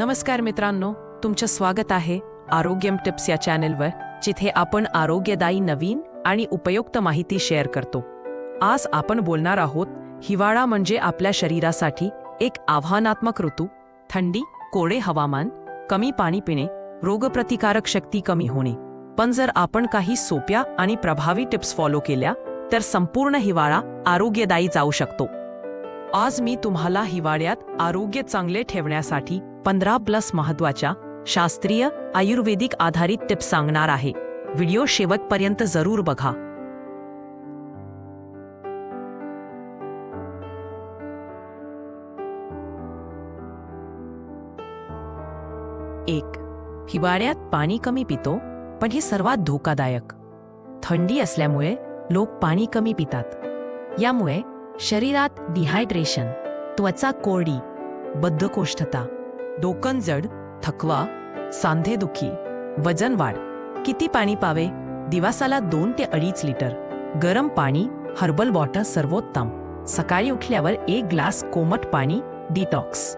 नमस्कार मित्रांनो तुमचं स्वागत आहे आरोग्यम टिप्स या चॅनेलवर जिथे आपण आरोग्यदायी नवीन आणि उपयुक्त माहिती शेअर करतो. आज आपण बोलणार आहोत हिवाळा म्हणजे आपल्या शरीरासाठी एक आव्हानात्मक ऋतू थंडी कोडे हवामान कमी पाणी पिणे रोगप्रतिकारक शक्ती कमी होणे. पण जर आपण काही सोप्या आणि प्रभावी टिप्स फॉलो केल्या तर संपूर्ण हिवाळा आरोग्यदायी जाऊ शकतो. आज मी तुम्हाला हिवाळ्यात आरोग्य चांगले ठेवण्यासाठी पंधरा प्लस महत्त्वाच्या शास्त्रीय आयुर्वेदिक आधारित टिप्स सांगणार आहे. व्हिडिओ शेवटपर्यंत जरूर बघा. एक हिवाळ्यात पाणी कमी पितो पण हे सर्वात धोकादायक. थंडी असल्यामुळे लोक पाणी कमी पितात. यामुळे शरीरात डिहायड्रेशन त्वचा कोरडी बद्धकोष्ठता डोकं जड थकवा सांधेदुखी वजन वाढ. किती पाणी पावे? दिवसाला दोन ते अडीच लिटर. गरम पाणी हर्बल वॉटर सर्वोत्तम. सकाळी उठल्यावर एक ग्लास कोमट पाणी डिटॉक्स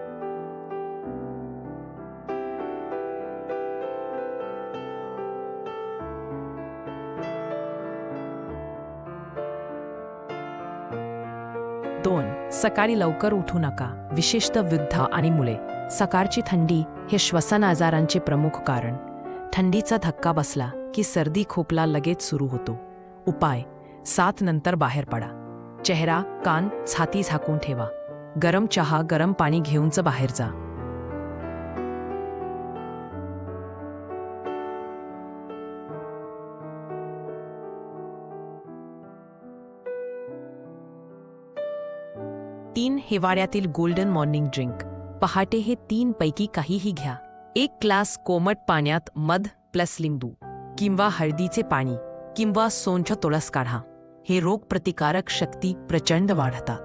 दोन सकाळी लवकर उठू नका विशेषतः वृद्ध आणि मुले. सकाळची थंडी हे श्वसन आजारांचे प्रमुख कारण. थंडीचा धक्का बसला की सर्दी खोकला लगेच सुरू होतो. उपाय सात नंतर बाहेर पडा. चेहरा कान छाती झाकून ठेवा. गरम चहा गरम पाणी घेऊनच बाहेर जा. तीन हिवाळ्यातील गोल्डन मॉर्निंग ड्रिंक. पहाटे हे तीन पैकी काहीही घ्या. एक ग्लास कोमट पाण्यात मध प्लस लिंबू. किंवा हळदीचे पाणी. किंवा सोंठ तुळस काढा. हे रोगप्रतिकारक शक्ती प्रचंड वाढतात.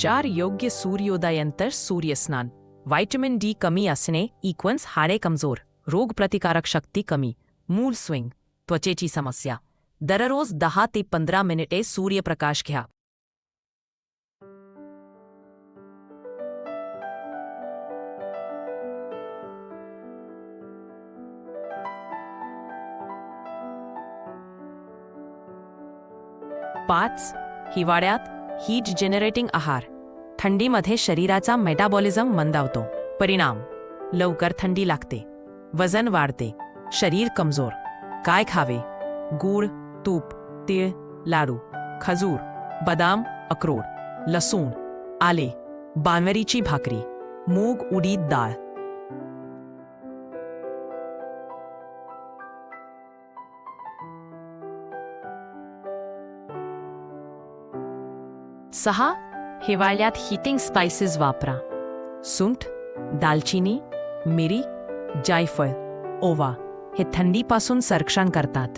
चार योग्य सूर्योदयानंतर सूर्यस्नान. व्हायटमिन डी कमी असणे इक्वन्स हाडे कमजोर रोगप्रतिकारक शक्ती कमी मूल स्विंग त्वचेची समस्या. दररोज दहा ते पंधरा मिनिटे सूर्यप्रकाश घ्या. पाच हिवाळ्यात हीट जनरेटिंग आहार. थंडीमध्ये शरीराचा मेटाबॉलिझम मंदावतो. परिणाम लवकर थंडी लागते वजन वाढते शरीर कमजोर काय खावे? गूळ तूप तीळ लाडू खजूर बदाम अक्रोड लसूण आले बानवरीची भाकरी मूग उडीद डाळ. सहा हिवाळ्यात हिटिंग स्पायसेस वापरा. सुंठ दालचिनी मिरी जायफळ ओवा हे थंडीपासून संरक्षण करतात.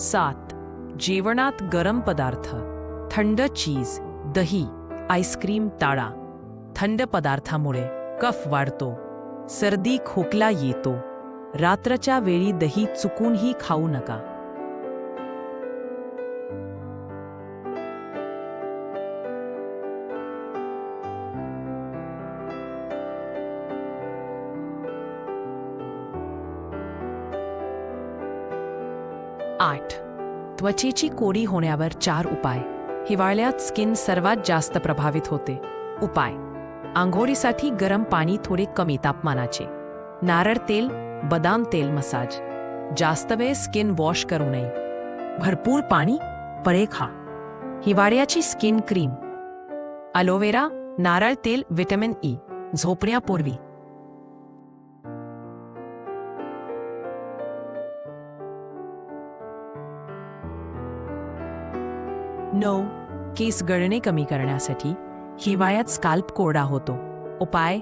सात जेवणात गरम पदार्थ. थंड चीज दही आईस्क्रीम टाळा थंड पदार्थामुळे कफ वाढतो सर्दी खोकला येतो रात्रच्या वेळी दही चुकूनही खाऊ नका. आठ. त्वचेची कोडी होण्यावर चार उपाय. हिवाळ्यात स्किन सर्वात जास्त प्रभावित होते. उपाय. आंघोळीसाठी गरम पाणी थोडे कमी तापमानाचे. नारळ तेल बदाम तेल मसाज. जास्त वेळ स्किन वॉश करू नये. भरपूर पाणी पळे खा. हिवाळ्याची स्किन क्रीम. अलोवेरा नारळ तेल व्हिटॅमिन ई. झोपण्यापूर्वी. नऊ. केस गळणे कमी करण्यासाठी. हिवाळ्यात स्काल्प कोरडा होतो. उपाय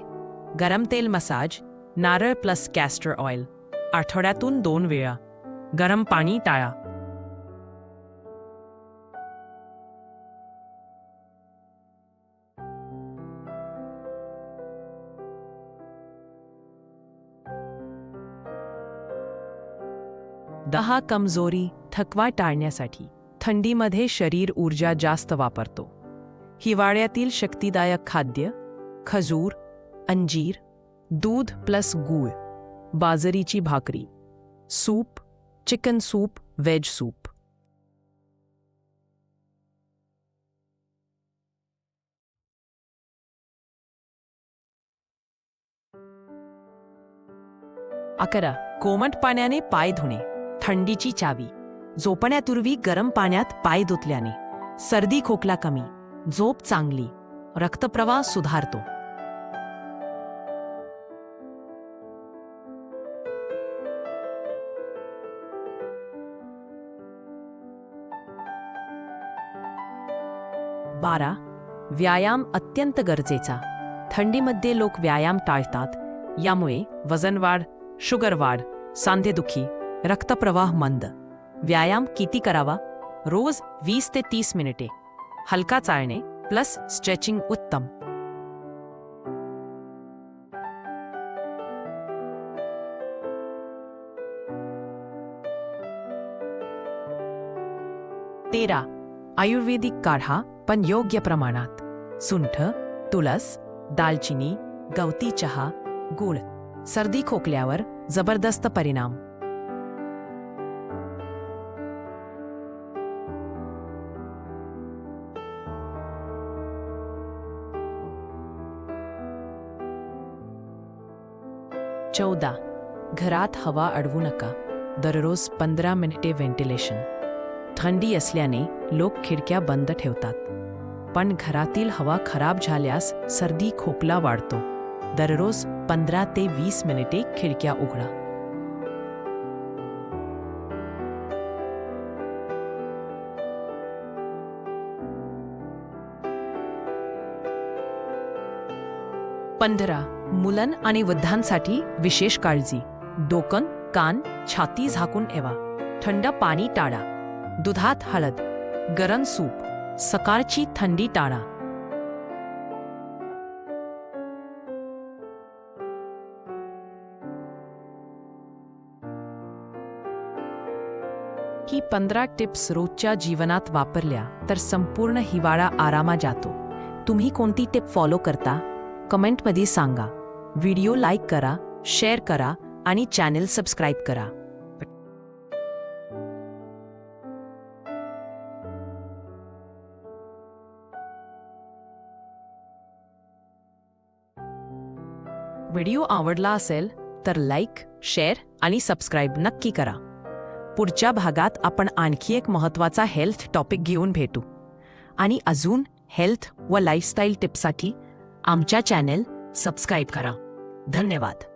गरम तेल मसाज नारळ प्लस कॅस्टर ऑइल. आठवड्यातून दोन वेळा. गरम पाणी टाळा. दहा कमजोरी थकवा टाळण्यासाठी. थंडीमध्ये शरीर ऊर्जा जास्त वापरतो. हिवाळ्यातील शक्तिदायक खाद्य खजूर अंजीर दूध प्लस गूळ बाजरीची भाकरी soup chicken soup veg soup. अकरा. कोमट पाण्याने पाय धुणे. थंडीची चावी. झोपण्यापूर्वी गरम पाण्यात पाय धुतल्याने. सर्दी खोकला कमी. झोप चांगली. रक्तप्रवाह सुधारतो. बारा. व्यायाम अत्यंत गरजेचा. थंडीमध्ये लोक व्यायाम टाळतात. यामुळे वजन वाढ शुगर वाढ सांधेदुखी रक्तप्रवाह मंद. व्यायाम किती करावा? रोज वीस ते तीस मिनिटे. हलका चालणे प्लस स्ट्रेचिंग उत्तम. तेरा. आयुर्वेदिक काढा पण योग्य प्रमाणात. सुंठ तुळस दालचिनी गवती चहा गुळ. सर्दी खोकल्यावर जबरदस्त परिणाम. चौदा. घरात हवा अडवू नका. दररोज पंधरा मिनिटे व्हेंटिलेशन. थंडी असल्याने लोक खिडक्या बंद ठेवतात. पण घरातील हवा खराब झाल्यास सर्दी खोकला वाढतो. दररोज पंधरा ते वीस मिनिटे खिडक्या उघडा. पंधरा. मुलं आणि वृद्धांसाठी विशेष काळजी. डोकन कान छाती झाकून ठेवा. थंड पाणी टाळा. दुधात हळद. गरम सूप. सकाळची थंडी टाळा. ही पंधरा टिप्स रोजच्या जीवनात वापरल्या तर संपूर्ण हिवाळा आरामा जातो. तुम्ही कोणती टिप फॉलो करता? कमेंटमध्ये सांगा. व्हिडिओ लाईक करा शेअर करा आणि चॅनेल सबस्क्राईब करा. व्हिडिओ आवडला असेल तर लाईक शेअर आणि सबस्क्राईब नक्की करा. पुढच्या भागात आपण आणखी एक महत्त्वाचा हेल्थ टॉपिक घेऊन भेटू. आणि अजून हेल्थ व लाईफस्टाईल टिप्ससाठी आमच्या चॅनेल सबस्क्राईब करा. धन्यवाद.